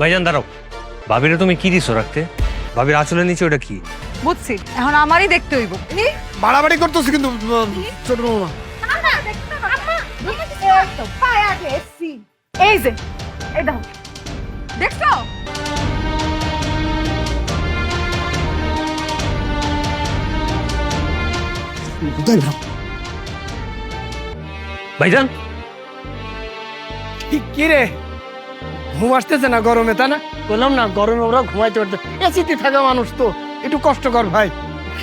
ভাইজান দাঁড়াও। ভাবিরে তুমি কি দিছো রাখতে? ভাবির আঁচলের নিচে ওটা কি? বুঝছি এখন আমারই দেখতে হইব। বাড়াবাড়ি করতেছি কিন্তু ছোট মামা। এই যে এই দেখো দেখছ? ভাইজান? কি- কি রে? ঘুম আসতেছে না গরমে তা না? বললাম না গরমে ওরা ঘুমাইতে পারতে। এসিতে থাকা মানুষ তো একটু কষ্টকর ভাই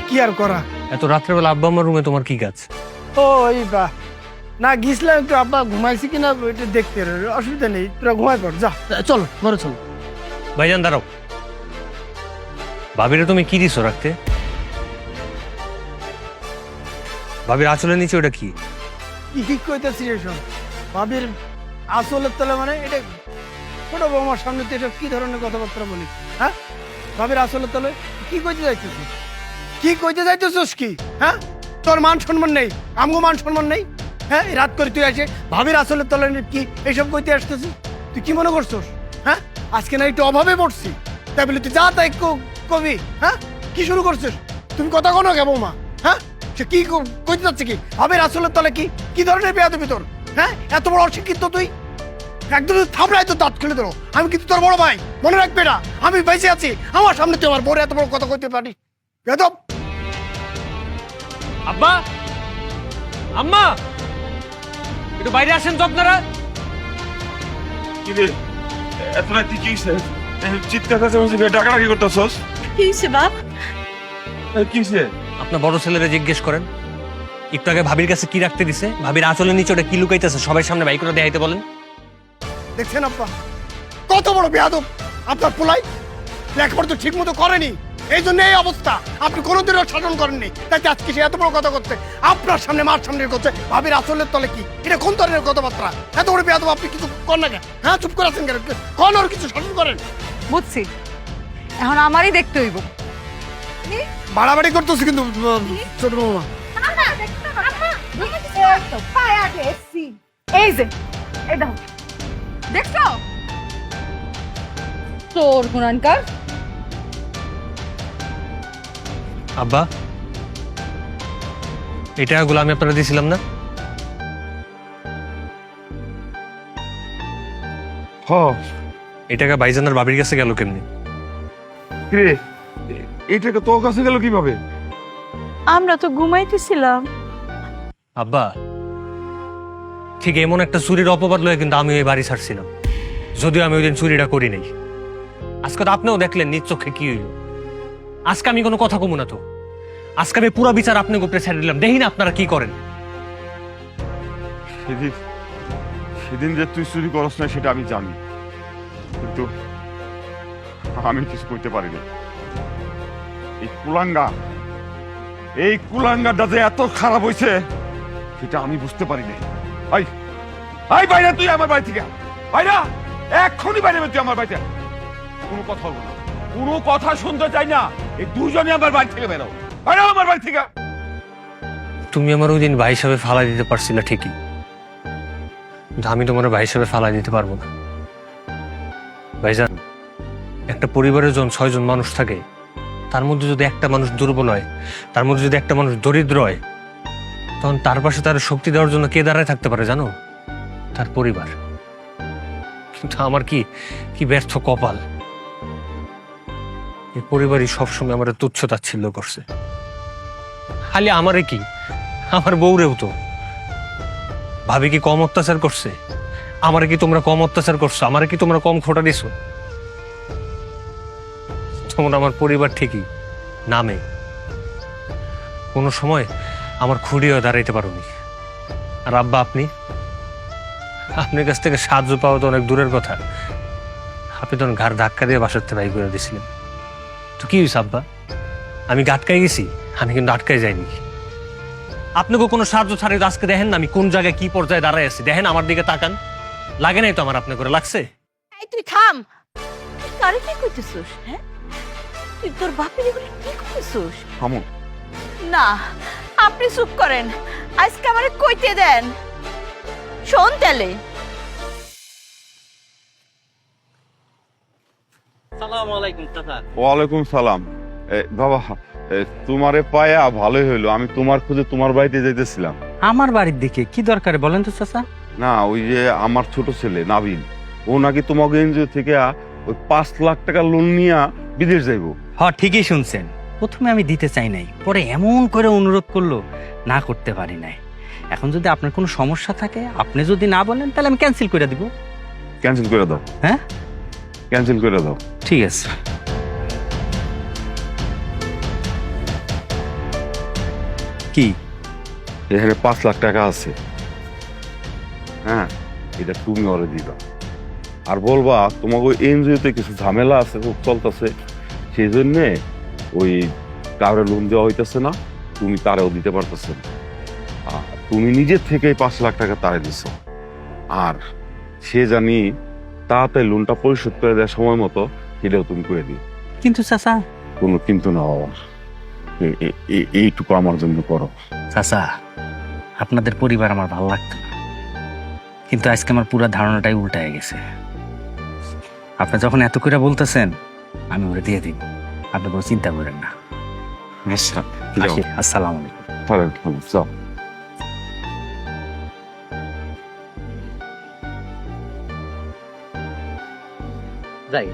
কি আর করা? এত রাত্রেবেলা আব্বা আমার রুমে তোমার কি কাজ? ও এই বা না গিয়েছিলাম একটু আব্বা ঘুমাইছি কিনা এটা দেখতে রে, অসুবিধা নেই তোরা ঘুমাই পড় যা। চলো ঘরে চলো। ভাইজান দাঁড়াও। ভাবিরে তুমি কি দিছো রাখতে? ভাবির আঁচলের নিচে ওটা কি? কি কি কইতেছি এসব? ভাবির আসলের তলে মানে এটা ছোট বৌমার সামনে তো এসব কি ধরনের কথাবার্তা বলি হ্যাঁ? ভাবির আসলের তলে কি কইতে যাইতেছিস? কি কইতে যাইতেছিস কি? হ্যাঁ? তোর মান সম্মান নেই, আমগো মান সম্মান নেই? হ্যাঁ রাত করে তুই আসে ভাবির আসলের তলে কি এইসব কইতে আসতেছিস? তুই কি মনে করছিস? হ্যাঁ? আজকে না একটু অভাবে পড়ছি। তাই বলে তুই যা তাই কবি হ্যাঁ? কি শুরু করছিস? তুমি কথা কোনো কে বৌমা? হ্যাঁ? সে কি কইতে যাচ্ছে কি? ভাবির আসলের তলে কি কি ধরনের তুমি তোর? হ্যাঁ? এত বড় অশিক্ষিত তুই? একদম থামড়াই তো দাঁত খুলে ধরো। আমি কিন্তু তোর বড় ভাই। মনে রাখবে না। আমি বেঁচে আছি। আমার সামনে তুই আমার বড় এত বড় কথা কইতে পারি বেদব! আব্বা! আম্মা! একটু বাইরে আসেন তো আপনারা। কিরে? এত রাতে কি হইছে? চিৎকার কাছাকাছি ডাকাডাকি করতেছস? কি হয়েছে বাপ? কি হইছে? আপনার বড় ছেলেরা জিজ্ঞেস করেন। একটু আগে ভাবির কাছে কি রাখতে দিছে? ভাবির আঁচলের নিচে ওটা কি লুকাইতেছে? সবাই সামনে বাইক করে দেখাইতে বলেন। দেখছেন আব্বা? কত বড় বেয়াদব। আপনার পোলাই লেখাপড়া তো ঠিক মতো করেনি। এই জন্য এই অবস্থা। আপনি কোনোদিনও শাসন করেননি। তাই তো আজকে সে এত বড় কথা করছে। আপনার সামনে মার সামনে করছে ভাবির আসলের তলে কি? এটা কোন ধরনের কথাবার্তা? এত বড় বেয়াদব আপনি কিছু করেন না কেন? হ্যাঁ চুপ করে আছেন কেন? কোন ওর কিছু শাসন করেন? বুঝছি। এখন আমারই দেখতে হইব। বাড়াবাড়ি করতেছি কিন্তু ছোট মামা। এই যে এই দেখো দেখছ তোর গুণানকার আব্বা এই টাকাগুলো আমি আপনারা দিয়েছিলাম না? হ। এই টাকা ভাইজানের বাবির কাছে গেল কেমনি? কিরে এ- এই টাকা তোর কাছে গেল কীভাবে? আমরা তো ঘুমাইতেছিলাম। আব্বা ঠিক এমন একটা চুরির অপবাদ লয়ে কিন্তু আমি ওই বাড়ি ছাড়ছিলাম। যদিও আমি ওই দিন চুরিটা করি নাই। আজকে তো আপনিও দেখলেন নিজ চোখে কি হইল। আজকে আমি কোনো কথা কমু না তো। আজকে আমি পুরো বিচার আপনি উপরে ছেড়ে দিলাম। দেখি না আপনারা কি করেন। সেদিন সেদিন যে তুই চুরি করস না, সেটা আমি জানি। কিন্তু আমি কিছু করতে পারি পারিনি এই কুলাঙ্গা, এই কুলাঙ্গাটা যে এত খারাপ হয়েছে সেটা আমি বুঝতে পারি পারিনি আই আই বাইরে, তুই আমার বাড়ি থেকে বাইরা বাইরে তুই আমার বাড়িতে কোনো কথা কোনো কথা শুনতে চাই না। এই দুজনে আমার বাড়ি থেকে বেরো। আমার বাড়ি থেকে তুমি আমার ওই দিন ভাই হিসাবে ফালাই দিতে পারছিলে ঠিকই। আমি তোমার ভাই হিসাবে ফালাই দিতে পারব না। ভাইজান, একটা পরিবারে যখন ছয়জন মানুষ থাকে। তার মধ্যে যদি একটা মানুষ দুর্বল হয়, তার মধ্যে যদি একটা মানুষ দরিদ্র হয় তখন তার পাশে তার শক্তি দেওয়ার জন্য কে দাঁড়ায় থাকতে পারে জানো? তার পরিবার। কিন্তু আমার কি কি ব্যর্থ কপাল? এই পরিবারই সবসময় আমার তুচ্ছ তাচ্ছিল্য করছে। খালি আমারে কি? আমার বউরেও তো। ভাবি কি কম অত্যাচার করছে? আমার কি তোমরা কম অত্যাচার করছ? আমার কি তোমরা কম খোটা দিছো? তোমরা আমার পরিবার ঠিকই নামে। কোনো সময় আমার খুঁড়িও দাঁড়াইতে পারোনি। আর আব্বা আপনি? আপনার কাছ থেকে সাহায্য পাওয়া তো অনেক দূরের কথা। আপনি তখন ঘাড় ধাক্কা দিয়ে বাসার থেকে বাই করে দিয়েছিলেন। তো কি হয়েছে আব্বা? আমি আটকাই গেছি আমি কিন্তু আটকাই যাইনি। আপনাকে কোনো সাহায্য ছাড়াই তো আজকে দেখেন না আমি কোন জায়গায় কি পর্যায়ে দাঁড়ায় আছি। দেখেন আমার দিকে তাকান। লাগে নাই তো আমার আপনি করে লাগছে? তুই থাম। কি কইতেছস হ্যাঁ? তুই তোর বাপের এগুলো কি কইতেছস? না আপনি চুপ করেন। আজকে আমারে কইতে দেন। শোন তালে আসসালামু আলাইকুম চাচা। ওয়ালাইকুম সালাম। এ, বাবা এ, তোমারে পায়া ভালোই হইল। আমি তোমার খুঁজে তোমার বাড়িতে যাইতেছিলাম। আমার বাড়ির দিকে কি দরকারে বলেন তো চাচা? না ওই যে আমার ছোট ছেলে নাবিন ও নাকি তোমাকে এনজিও থেকে আ, ওই পাঁচ লাখ টাকা লোন নিয়ে বিদেশ যাইবো। হ ঠিকই শুনছেন। প্রথমে আমি দিতে চাই নাই পরে এমন করে অনুরোধ করল না করতে পারি নাই। এখন যদি আপনার কোনো সমস্যা থাকে আপনি যদি না বলেন তাহলে আমি ক্যান্সেল করে দিব। ক্যান্সেল করে দাও। হ্যাঁ? ক্যান্সেল করে দাও। ঠিক আছে। কি? এখানে পাঁচ লাখ টাকা আছে। হ্যাঁ এটা তুমি ওরে দিবা। আর বলবা তোমাকে এনজিওতে কিছু ঝামেলা আছে খুব চলতেছে। সেই জন্যে ওই কারও লোন দেওয়া হইতেছে না তুমি তারেও দিতে পারতেছে না। তুমি নিজের থেকেই পাঁচ লাখ টাকা তারে দিছ। আর সে জানি তাড়াতাড়ি লোনটা পরিশোধ করে দেওয়ার সময় মতো সেটাও তুমি করে দিও। কিন্তু চাচা। কোনো কিন্তু না বাবা এ- এইটুকু আমার জন্য করো। চাচা আপনাদের পরিবার আমার ভালো লাগতো না। কিন্তু আজকে আমার পুরো ধারণাটাই উল্টায় গেছে। আপনি যখন এত করে বলতেছেন আমি ওরে দিয়ে দিব। আপনি কোনো চিন্তা করেন না। আচ্ছা আসি আসসালামু আলাইকুম। যাই।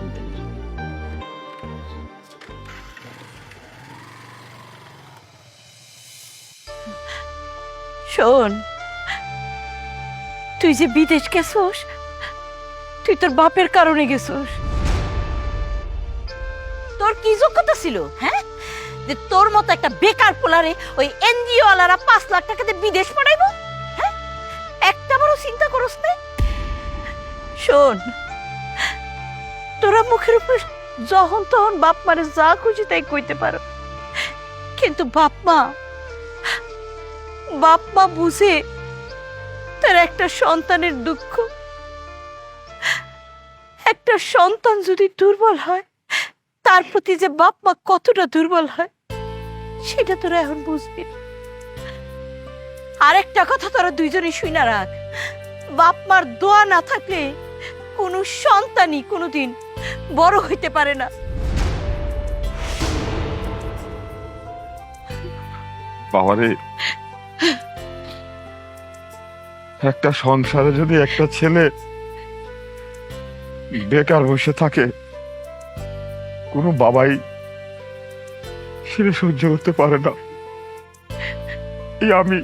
শোন তুই যে বিদেশ গেছোস তুই তোর বাপের কারণে গেছোস। তোর কি যোগ্যতা ছিল হ্যাঁ? যে তোর মতো একটা বেকার পোলারে ওই এনজিও ওয়ালারা পাঁচ লাখ টাকাতে বিদেশ পাঠাইবো হ্যাঁ? একটা বড় চিন্তা করস না। শোন, তোরা মুখের উপর যখন তখন বাপ মারে যা খুশি তাই কইতে পারো। কিন্তু বাপ মা বাপ মা বুঝে তার একটা সন্তানের দুঃখ, একটা সন্তান যদি দুর্বল হয় তার প্রতি যে বাপ মা কতটা দুর্বল হয়, সেটা তোরা এখন বুঝবি না। আরেকটা কথা তোরা দুইজনে শুই না রাখ বাপ মার দোয়া না থাকলে কোনো সন্তানই কোনোদিন বড় হইতে পারে না বাবারে, একটা সংসারে যদি একটা ছেলে বেকার বসে থাকে কোনো বাবাই সেটা সহ্য করতে পারে না। এই আমি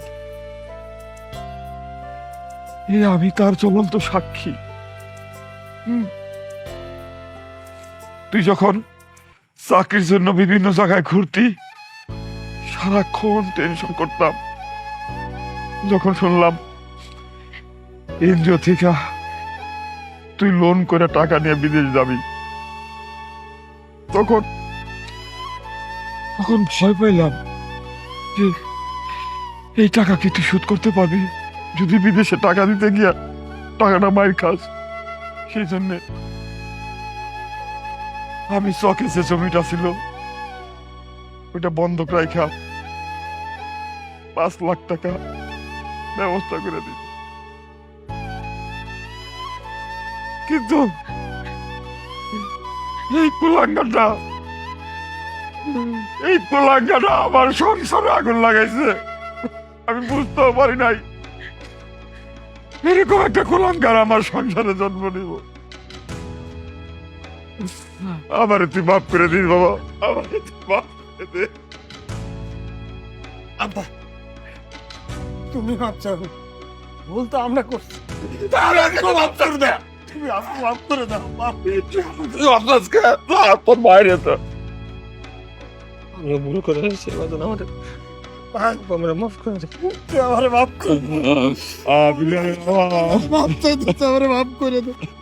এই আমি তার চলন্ত সাক্ষী। তুই যখন চাকরির জন্য বিভিন্ন জায়গায় ঘুরতি, সারাক্ষণ টেনশন করতাম। যখন শুনলাম, এনজিও থেকে তুই লোন করে টাকা নিয়ে বিদেশ যাবি। তখন তখন ভয় পাইলাম যে এই টাকা কি তুই শোধ করতে পারবি? যদি বিদেশে টাকা দিতে গিয়া টাকাটা মায়ের খাস সেই জন্যে আমি চকে যে জমিটা ছিল ওইটা বন্ধক রাখা পাঁচ লাখ টাকা ব্যবস্থা করে দিই। কিন্তু এই কুলাঙ্গাটা এই কুলাঙ্গাটা আমার সংসারে আগুন লাগাইছে। আমি বুঝতেও পারি নাই। এরকম একটা কুলাঙ্গার আমার সংসারে জন্ম নিব। আমার তুই মাফ করে দিস বাবা। আমার তুই মাফ করে দে। আব্বা তুমি চাও। ভুল তো আমরা করছি। তাহলে মাপ করে দাও তুমি আমাকে মাফ করে দাও মাফ তুই তোর বাইরে তো আমি ভুল করে ফেলেছি বাদন আমাদের আমরা মাফ করে দে। তুই আমার মাফ করে দাও। মাপ চাই মাফ করে দাও।